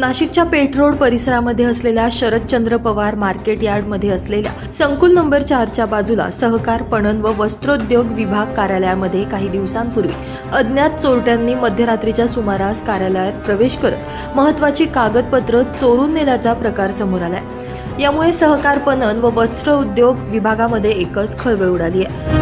नाशिकच्या पेठ रोड परिसरामध्ये असलेल्या शरदचंद्र पवार मार्केट यार्डमध्ये असलेल्या संकुल नंबर चारच्या बाजूला सहकार पणन व वस्त्रोद्योग विभाग कार्यालयामध्ये काही दिवसांपूर्वी अज्ञात चोरट्यांनी मध्यरात्रीच्या सुमारास कार्यालयात प्रवेश करत महत्वाची कागदपत्र चोरून नेल्याचा प्रकार समोर आलाय. यामुळे सहकार पणन व वस्त्र उद्योग विभागामध्ये एकच खळबळ उडाली आहे.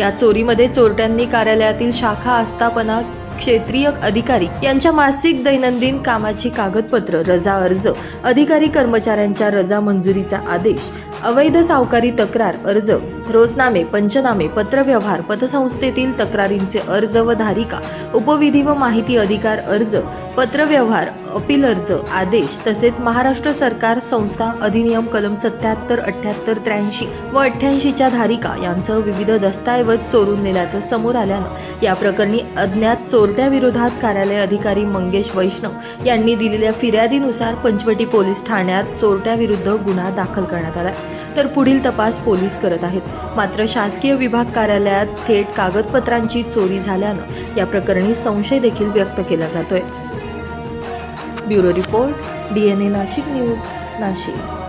या चोरीमध्ये चोरट्यांनी कार्यालयातील शाखा आस्थापना क्षेत्रीय अधिकारी यांच्या मासिक दैनंदिन कामाची कागदपत्र रजा अर्ज अधिकारी कर्मचाऱ्यांच्या रजा मंजुरीचा आदेश अवैध सावकारी तक्रार अर्ज रोजनामे पंचनामे पत्रव्यवहार पतसंस्थेतील तक्रारींचे अर्ज व धारिका उपविधी व माहिती अधिकार अर्ज पत्रव्यवहार अपील अर्ज आदेश तसेच महाराष्ट्र सरकार संस्था अधिनियम कलम सत्याहत्तर अठ्याहत्तर त्र्याऐंशी व अठ्ठ्याऐंशीच्या धारिका यांसह विविध दस्तऐवज चोरून नेल्याचं समोर आल्यानं या प्रकरणी अज्ञात चोरट्याविरोधात कार्यालय अधिकारी मंगेश वैष्णव यांनी दिलेल्या फिर्यादीनुसार पंचवटी पोलीस ठाण्यात चोरट्याविरुद्ध गुन्हा दाखल करण्यात आला तर पुढील तपास पोलीस करत आहेत. मात्र शासकीय विभाग कार्यालयात थेट कागदपत्रांची चोरी झाल्यानं या प्रकरणी संशय देखील व्यक्त केला जातोय. Bureau report DNA Nashik news Nashik.